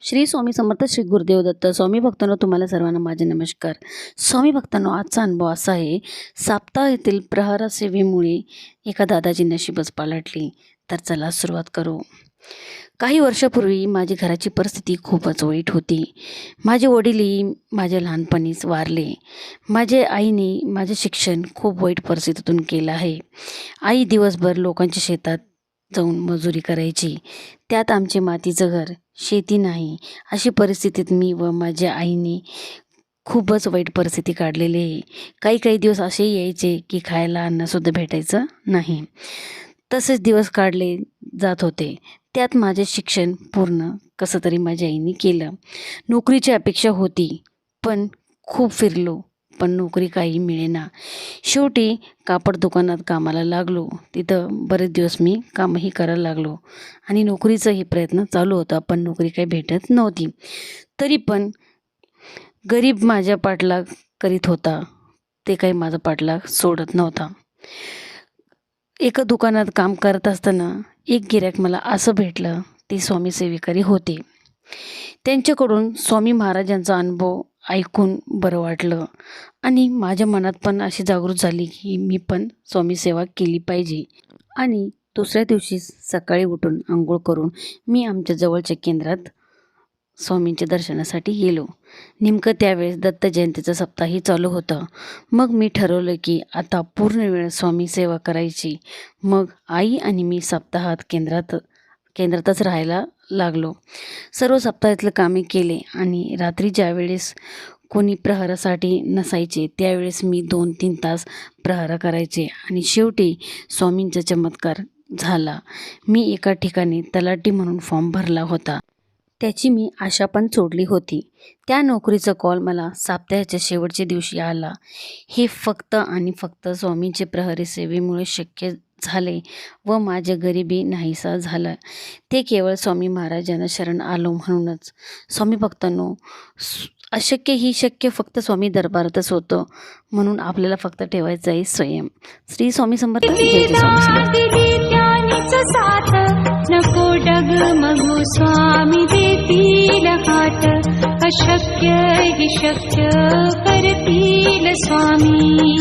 श्री स्वामी समर्थ श्री गुरुदेव दत्त स्वामी भक्तांनो तुम्हाला सर्वांना माझे नमस्कार. स्वामी भक्तांनो आजचा अनुभव असा आहे साप्ताह येथील प्रहारा सेवेमुळे एका दादाची नशीबच पालटली. तर चला सुरुवात करू. काही वर्षापूर्वी माझी घराची परिस्थिती खूपच वाईट होती. माझे वडीलही माझ्या लहानपणीच वारले. माझ्या आईने माझे शिक्षण खूप वाईट परिस्थितीतून केलं आहे. आई दिवसभर लोकांच्या शेतात जाऊन मजुरी करायची. त्यात आमचे मातीचं घर शेती नाही. अशी परिस्थितीत मी व माझ्या आईने खूपच वाईट परिस्थिती काढलेली आहे. काही काही दिवस असे यायचे की खायला अन्नसुद्धा भेटायचं नाही. तसेच दिवस काढले जात होते. त्यात माझे शिक्षण पूर्ण कसं तरी माझ्या आईने केलं. नोकरीची अपेक्षा होती पण खूप फिरलो. पण नोकरी काही मिळेना. शेवटी कापड दुकानात कामाला लागलो. तिथं बरेच दिवस मी कामही करायला लागलो. आणि नोकरीचाही प्रयत्न चालू होता पण नोकरी काही भेटत नव्हती. तरी पण गरीब माझ्या पाठलाग करीत होता. ते काही माझा पाठलाग सोडत नव्हता. एका दुकानात काम करत असताना एक गिऱ्हाईक मला असं भेटलं ते स्वामी सेविकारी होते. त्यांच्याकडून स्वामी महाराजांचा अनुभव ऐकून बरं वाटलं. आणि माझ्या मनात पण अशी जागृत झाली की मी पण स्वामी सेवा केली पाहिजे. आणि दुसऱ्या दिवशी सकाळी उठून आंघोळ करून मी आमच्या जवळच्या केंद्रात स्वामींच्या दर्शनासाठी गेलो. नेमकं त्यावेळेस दत्त जयंतीचं सप्ताही चालू होतं. मग मी ठरवलं की आता पूर्ण वेळ स्वामी सेवा करायची. मग आई आणि मी सप्ताहात केंद्रात केंद्रातच राहायला लागलो. सर्व सप्ताहातलं कामे केले आणि रात्री ज्यावेळेस कोणी प्रहारासाठी नसायचे त्यावेळेस मी दोन तीन तास प्रहार करायचे आणि शेवटी स्वामींचा चमत्कार झाला. मी एका ठिकाणी तलाठी म्हणून फॉर्म भरला होता. त्याची मी आशा पण सोडली होती. त्या नोकरीचा कॉल मला साप्ताहाच्या शेवटच्या दिवशी आला. हे फक्त आणि फक्त स्वामींचे प्रहरी सेवेमुळे शक्य झाले व माझे गरिबी नाहीसा झालं. ते केवळ स्वामी महाराजांना शरण आलो म्हणूनच. स्वामी भक्तांनो अशक्य ही शक्य फक्त स्वामी दरबारातच होतं. म्हणून आपल्याला फक्त ठेवायचं आहे स्वयं. श्री स्वामी समर्थ. जय स्वामी साथ. नको डग स्वामी देतील हात. अशक्य ही शक्य करतील स्वामी.